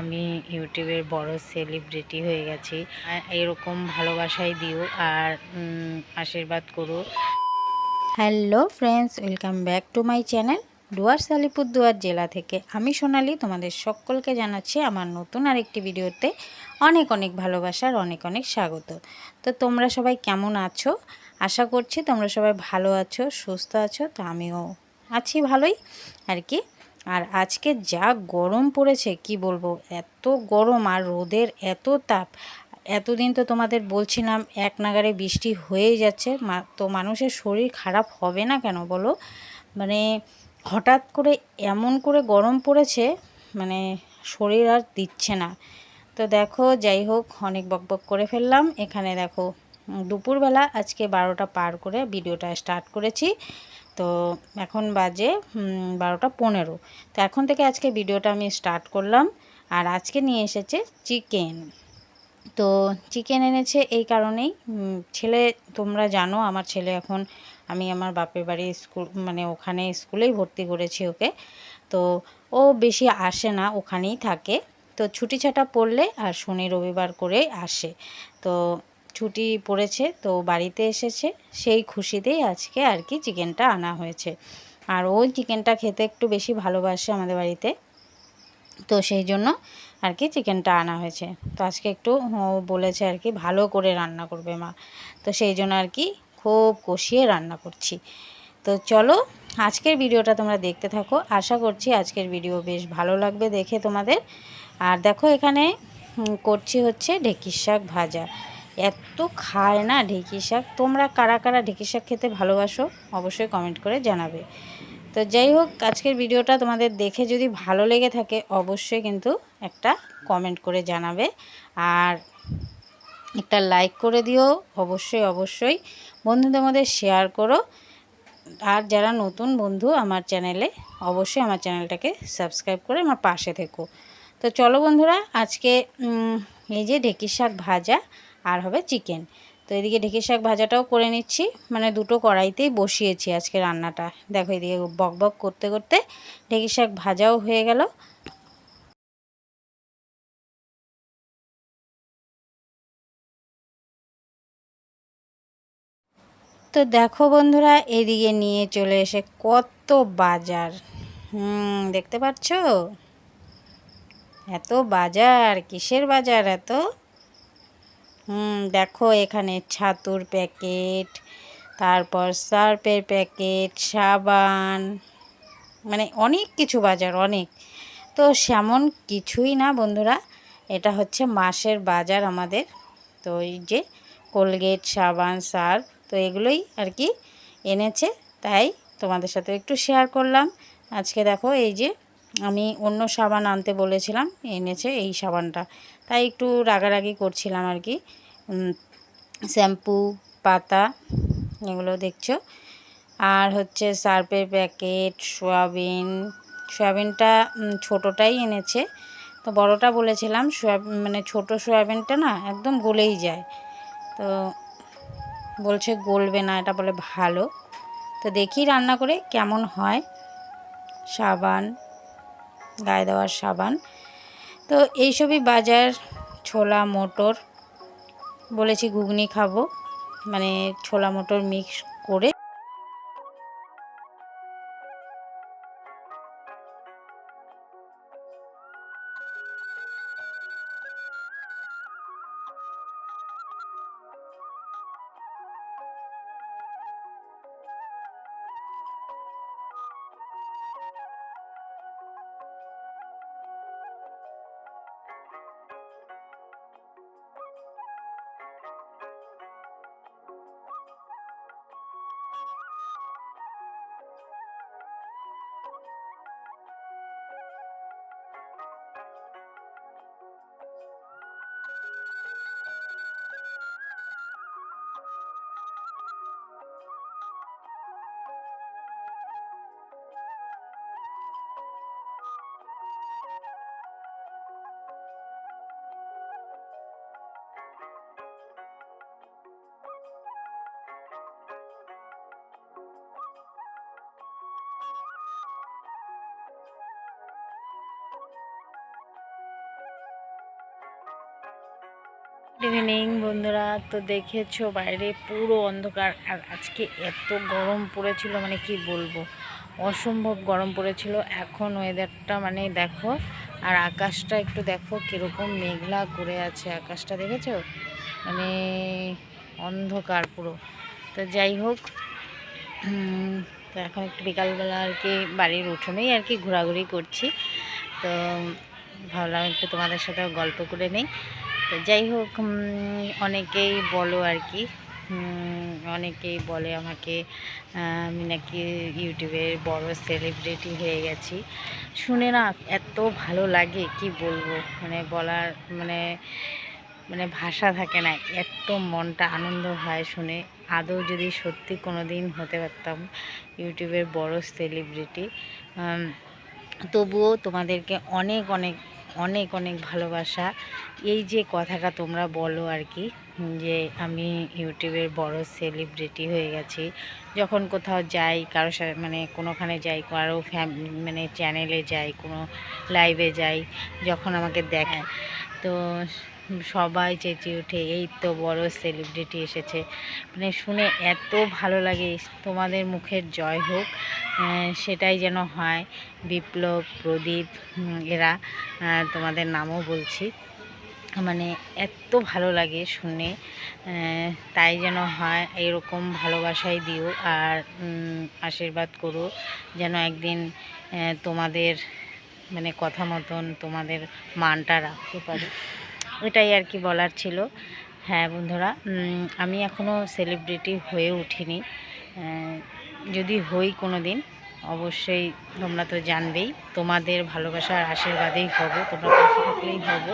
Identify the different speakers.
Speaker 1: আমি ইউটিউবের বড় সেলিব্রিটি হয়ে গেছি। এরকম ভালোবাসাই দিও আর আশীর্বাদ করো। Hello friends welcome back to my channel Dooars Alipurduar জেলা থেকে। আমি সোনালি, তোমাদের সকলকে জানাচ্ছি আমার নতুন আরেকটি ভিডিওতে অনেক অনেক ভালোবাসার অনেক অনেক স্বাগত। তো তোমরা সবাই কেমন আছো? আশা করছি তোমরা সবাই ভালো আছো, সুস্থ আছো, তো আমিও আছি ভালোই। আর কি আর আজকে যা গরম পড়েছে, কি বলব? এত গরম আর রোদের এত তাপ। এতদিন তো তোমাদের বলছিলাম এক নাগারে বৃষ্টি হয়েই যাচ্ছে তো মানুষের শরীর খারাপ হবে না কেন বলো? মানে হঠাৎ করে এমন করে গরম পড়েছে মানে শরীর আর দিচ্ছে না। তো দেখো, যাই হোক, অনেক বকবক করে ফেললাম। এখানে দেখো, দুপুরবেলা আজকে বারোটা পার করে ভিডিওটা স্টার্ট করেছি। তো এখন বাজে বারোটা পনেরো। তো এখন থেকে আজকে ভিডিওটা আমি স্টার্ট করলাম। আর আজকে নিয়ে এসেছে চিকেন। তো চিকেন এনেছে এই কারণেই ছেলে তোমরা জানো, আমার ছেলে এখন, আমি আমার বাপের বাড়ি স্কুল মানে ওখানে স্কুলেই ভর্তি করেছি ওকে। তো ও বেশি আসে না, ওখানেই থাকে। তো ছুটি ছাটা পড়লে আর শনি রবিবার করে আসে। তো ছুটি পড়েছে, তো বাড়িতে এসেছে। সেই খুশিতেই আজকে আর কি চিকেনটা আনা হয়েছে। আর ওই চিকেনটা খেতে একটু বেশি ভালোবাসে আমাদের বাড়িতে। তো সেই জন্য আর কি চিকেনটা আনা হয়েছে। তো আজকে একটু বলেছে আর কি, ভালো করে রান্না করবে মা। তো সেই জন্য আর কি খুব কষিয়ে রান্না করছি। তো চলো আজকের ভিডিওটা তোমরা দেখতে থাকো। আশা করছি আজকের ভিডিও বেশ ভালো লাগবে দেখে তোমাদের। আর দেখো এখানে করছি হচ্ছে ঢেঁকির শাক ভাজা। এত খায় না ঢেঁকি শাক? তোমরা কারা কারা ঢেঁকি শাক খেতে ভালোবাসো? অবশ্যই কমেন্ট করে জানাবে। তো যাই হোক, আজকের ভিডিওটা তোমাদের দেখে যদি ভালো লেগে থাকে, অবশ্যই কিন্তু একটা কমেন্ট করে জানাবে। আর একটা লাইক করে দিও, অবশ্যই অবশ্যই। বন্ধুদের মধ্যে শেয়ার করো। আর যারা নতুন বন্ধু আমার চ্যানেলে অবশ্যই আমার চ্যানেলটাকে সাবস্ক্রাইব করে আমার পাশে থেকো। তো চলো বন্ধুরা, আজকে এই যে ঢেঁকির শাক ভাজা আর হবে চিকেন। তো এদিকে ঢেঁকির শাক ভাজাটাও করে নিচ্ছি। মানে দুটো কড়াইতেই বসিয়েছি আজকে রান্নাটা। দেখো এদিকে বক বক করতে করতে ঢেঁকির শাক ভাজাও হয়ে গেল। তো দেখো বন্ধুরা, এদিকে নিয়ে চলে এসে কত বাজার। হুম, দেখতে পাচ্ছ? এত বাজার, কিসের বাজার এত? হুম, দেখো এখানে ছাতুর প্যাকেট, তারপর সার্ফের প্যাকেট, সাবান মানে অনেক কিছু বাজার, অনেক। তো সেমন কিছুই না বন্ধুরা, এটা হচ্ছে মাসের বাজার আমাদের। তো এই যে কোলগেট, সাবান, সার্ফ, তো এগুলোই আর কি এনেছে, তাই তোমাদের সাথে একটু শেয়ার করলাম। আজকে দেখো এই যে আমি অন্য সাবান আনতে বলেছিলাম, এনেছে এই সাবানটা। তাই একটু রাগারাগি করছিলাম আর কি। শ্যাম্পু, পাতা এগুলো দেখছ? আর হচ্ছে সার্ফের প্যাকেট, সয়াবিন, সয়াবিনটা ছোটোটাই এনেছে। তো বড়টা বলেছিলাম সয়াবিন মানে ছোটো সয়াবিনটা না একদম গলেই যায়। তো বলছে গলবে না, এটা বলে ভালো। তো দেখি রান্না করে কেমন হয়। সাবান গায়ে দেওয়ার সাবান। তো এইসবই বাজার, ছোলা, মটর, বলেছি ঘুগনি খাব। মানে ছোলা, মটর মিক্স ইভিনিং বন্ধুরা। তো দেখেছ, বাইরে পুরো অন্ধকার। আর আজকে এত গরম পড়েছিল মানে কি বলব? অসম্ভব গরম পড়েছিল। এখন ওয়েদারটা মানে দেখো, আর আকাশটা একটু দেখো, কীরকম মেঘলা করে আছে আকাশটা, দেখেছ? মানে অন্ধকার পুরো। তো যাই হোক তো এখন একটু বিকালবেলা আর কি বাড়ির উঠোনেই আর কি ঘোরাঘুরি করছি। তো ভাবলাম একটু তোমাদের সাথে গল্প করে নেই। তো যাই হোক অনেকেই বলো আর কি। অনেকেই বলে আমাকে আমি নাকি ইউটিউবের বড় সেলিব্রিটি হয়ে গেছি। শুনে না এত ভালো লাগে, কি বলব? মানে বলার মানে মানে ভাষা থাকে না, এত মনটা আনন্দ হয় শুনে। আদৌ যদি সত্যি কোনো দিন হতে পারতাম ইউটিউবের বড় সেলিব্রিটি তবুও তোমাদেরকে অনেক অনেক অনেক অনেক ভালোবাসা। এই যে কথাটা তোমরা বলো আর কি যে আমি ইউটিউবের বড় সেলিব্রিটি হয়ে গেছি। যখন কোথাও যাই কারও সাথে মানে কোনোখানে যাই কারও ফ্যাম মানে চ্যানেলে যাই কোনো লাইভে যাই যখন আমাকে দেখে। তো সবাই চেঁচিয়ে ওঠে, এই তো বড় সেলিব্রিটি এসেছে। মানে শুনে এত ভালো লাগে তোমাদের মুখের জয় হোক সেটাই যেন হয়। বিপ্লব, প্রদীপ এরা তোমাদের নামও বলছি। মানে এত ভালো লাগে শুনে তাই যেন হয়, এরকম ভালোবাসাই দিও আর আশীর্বাদ করো, যেন একদিন তোমাদের মানে কথা মতন তোমাদের মানটা রাখতে পারি। এটাই আর কি বলার ছিল। হ্যাঁ বন্ধুরা আমি এখনও সেলিব্রিটি হয়ে উঠিনি। যদি হই কোনো দিন অবশ্যই তোমরা তো জানবেই, তোমাদের ভালোবাসার আশীর্বাদেই হব, তোমরা পাশে থাকলেই হব।